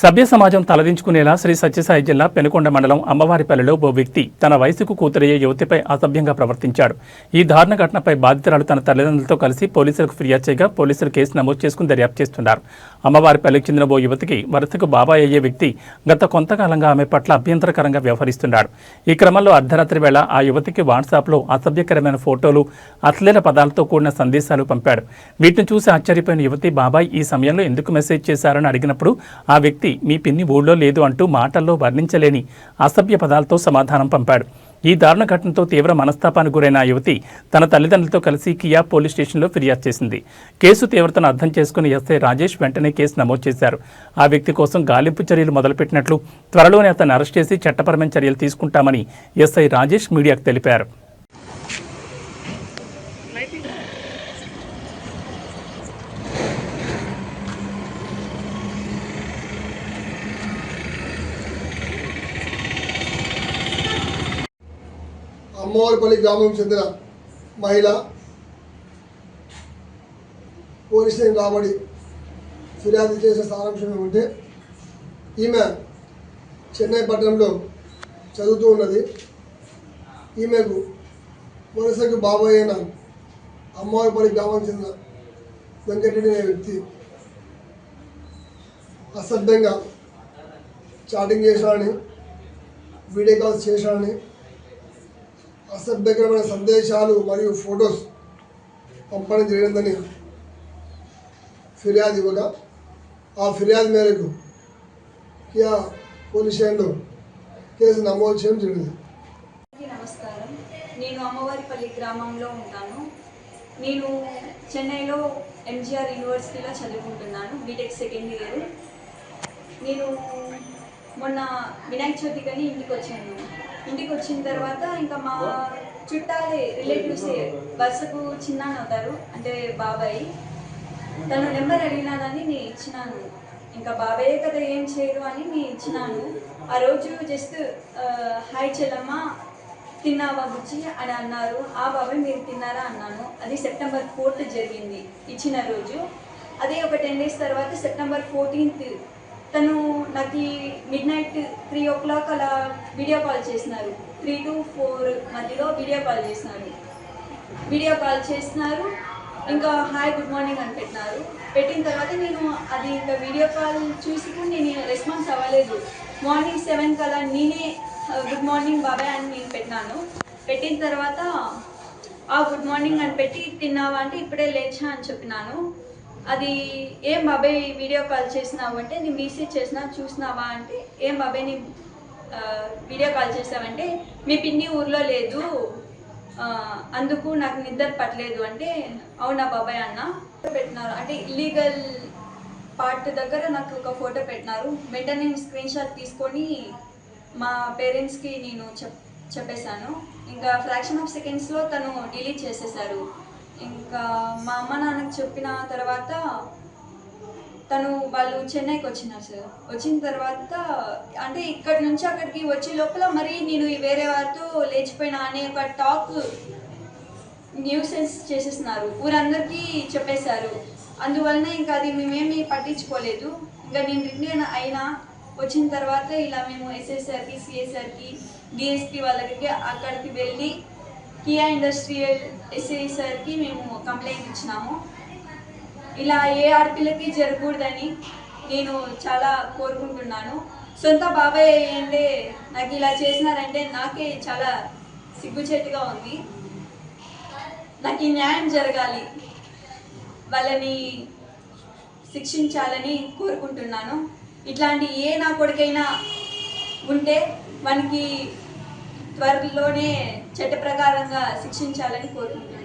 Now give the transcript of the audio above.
సభ్య సమాజం తలదించుకునేలా శ్రీ సత్యసాయి జిల్లా పెనుకొండ మండలం అమ్మవారిపల్లెలో ఓ వ్యక్తి తన వయసుకు కూతురయ్యే యువతిపై అసభ్యంగా ప్రవర్తించాడు. ఈ దారుణ ఘటనపై బాధితురాలు తన తల్లిదండ్రులతో కలిసి పోలీసులకు ఫిర్యాదు చేయగా పోలీసులు కేసు నమోదు చేసుకుని దర్యాప్తు చేస్తున్నారు. అమ్మవారిపల్లికి చెందిన ఓ యువతికి వరుసకు బాబాయ్ అయ్యే వ్యక్తి గత కొంతకాలంగా ఆమె పట్ల అభ్యంతరకరంగా వ్యవహరిస్తున్నాడు. ఈ క్రమంలో అర్ధరాత్రి వేళ ఆ యువతికి వాట్సాప్లో అసభ్యకరమైన ఫోటోలు అశ్లీల పదాలతో కూడిన సందేశాలు పంపాడు. వీటిని చూసి ఆశ్చర్యపోయిన యువతి బాబాయ్ ఈ సమయంలో ఎందుకు మెసేజ్ చేశారని అడిగినప్పుడు ఆ వ్యక్తి మీ పిన్ని ఊళ్ళో లేదు అంటూ మాటల్లో వర్ణించలేని అసభ్య పదాలతో సమాధానం పంపాడు. ఈ దారుణ ఘటనతో తీవ్ర మనస్తాపానికి గురైన ఆ యువతి తన తల్లిదండ్రులతో కలిసి కియా పోలీస్ స్టేషన్లో ఫిర్యాదు చేసింది. కేసు తీవ్రతను అర్థం చేసుకుని ఎస్ఐ రాజేష్ వెంటనే కేసు నమోదు చేశారు. ఆ వ్యక్తి కోసం గాలింపు చర్యలు మొదలుపెట్టినట్లు త్వరలోనే అతన్ని అరెస్ట్ చేసి చట్టపరమైన చర్యలు తీసుకుంటామని ఎస్ఐ రాజేష్ మీడియాకు తెలిపారు. అమ్మవారిపల్లి గ్రామం చెందిన మహిళ పోలీస్ స్టేషన్ రాబడి ఫిర్యాదు చేసే సారాంశం ఏమంటే ఈమె చెన్నై పట్టణంలో చదువుతూ ఉన్నది. ఈమెకు వరుసకు బాబాయ్ అయిన అమ్మవారిపల్లి గ్రామం చెందిన వెంకటరెడ్డి అనే వ్యక్తి అసభ్యంగా చాటింగ్ చేశాడని వీడియో కాల్స్ చేశాడని అసభ్యకరమైన సందేశాలు మరియు ఫొటోస్ పంపడం జరిగిందని ఫిర్యాదు ఇవ్వగా ఆ ఫిర్యాదు మేరకు కియా పోలీస్ స్టేషన్లో కేసు నమోదు చేయడం జరిగింది. నమస్కారం. నేను అమ్మవారిపల్లి గ్రామంలో ఉంటాను. నేను చెన్నైలో ఎంజీఆర్ యూనివర్సిటీలో చదువుకుంటున్నాను బీటెక్ సెకండ్ ఇయర్. నేను మొన్న వినాయక చవితికని ఇంటికి వచ్చాను. ఇంటికి వచ్చిన తర్వాత ఇంకా మా చుట్టాలే రిలేటివ్స్ వరుసకు చిన్నాన్న అవుతారు అంటే బాబాయ్. తను నెంబర్ అడిగినానని నేను ఇచ్చినాను. ఇంకా బాబాయ్ కదా ఏం చేయరు అని నేను ఇచ్చినాను. ఆ రోజు జస్ట్ హాయ్ చెల్లమ్మ తిన్నావా బుజ్జి? అని అన్నారు. ఆ బాబాయ్ మీరు తిన్నారా? అన్నాను. అది సెప్టెంబర్ ఫోర్త్ జరిగింది ఇచ్చిన రోజు. అదే ఒక టెన్ డేస్ తర్వాత సెప్టెంబర్ ఫోర్టీన్త్ తను నాకు midnight three o'clock అలా వీడియో కాల్ చేసినారు. త్రీ టు ఫోర్ మధ్యలో వీడియో కాల్ చేసినారు. వీడియో కాల్ చేసినారు. ఇంకా హాయ్ గుడ్ మార్నింగ్ అని పెట్టినారు. పెట్టిన తర్వాత నేను అది ఇంకా వీడియో కాల్ చూసుకుని నేను రెస్పాన్స్ అవ్వలేదు. మార్నింగ్ సెవెన్ కల్లా నేనే గుడ్ మార్నింగ్ బాబాయ్ అని నేను పెట్టినాను. పెట్టిన తర్వాత ఆ గుడ్ మార్నింగ్ అని పెట్టి తిన్నావా? అంటే ఇప్పుడే లేచా అని చెప్పినాను. అది ఏం బాబాయ్ వీడియో కాల్ చేసినావు అంటే నేను మెసేజ్ చేసినా చూసినావా అంటే ఏం బాబాయ్ నీ వీడియో కాల్ చేసావంటే మీ పిన్ని ఊర్లో లేదు అందుకు నాకు నిద్ర పట్టలేదు అంటే అవునా బాబాయ్ అన్న? పెట్టినారు. అంటే ఇల్లీగల్ పార్ట్ దగ్గర నాకు ఒక ఫోటో పెట్టినారు. వెంటనే స్క్రీన్ షాట్ తీసుకొని మా పేరెంట్స్కి నేను చెప్ చెప్పేశాను. ఇంకా ఫ్రాక్షన్ ఆఫ్ సెకండ్స్లో తను డిలీట్ చేసేసారు ఇంకా మా అమ్మ నాన్నకి చెప్పిన తర్వాత తను వాళ్ళు చెన్నైకి వచ్చినారు సార్. వచ్చిన తర్వాత అంటే ఇక్కడి నుంచి అక్కడికి వచ్చే లోపల మరి నేను వేరే వారితో లేచిపోయినా అనే ఒక టాక్ న్యూసెన్స్ చేసేస్తున్నారు. ఊరందరికీ చెప్పేశారు. అందువలన ఇంకా అది మేమేమి పట్టించుకోలేదు. ఇంకా నేను రిటర్న్ అయినా వచ్చిన తర్వాత ఇలా మేము ఎస్ఎస్ఆర్కి సిఎస్ఆర్కి డిఎస్పి వాళ్ళకి అక్కడికి వెళ్ళి కియా ఇండస్ట్రియల్ ఎస్ఐ సార్కి మేము కంప్లైంట్ ఇచ్చినాము. ఇలా ఏ ఆడపిల్లకి జరగకూడదని నేను చాలా కోరుకుంటున్నాను. సొంత బాబాయ్ అంటే నాకు ఇలా చేసినారంటే నాకే చాలా సిగ్గుచేటుగా ఉంది. నాకు ఈ న్యాయం జరగాలి. వాళ్ళని శిక్షించాలని కోరుకుంటున్నాను. ఇట్లాంటి ఏ నా కొడుకైనా ఉంటే మనకి త్వరలోనే చట్ట ప్రకారంగా శిక్షించాలని కోరుకుంటున్నాను.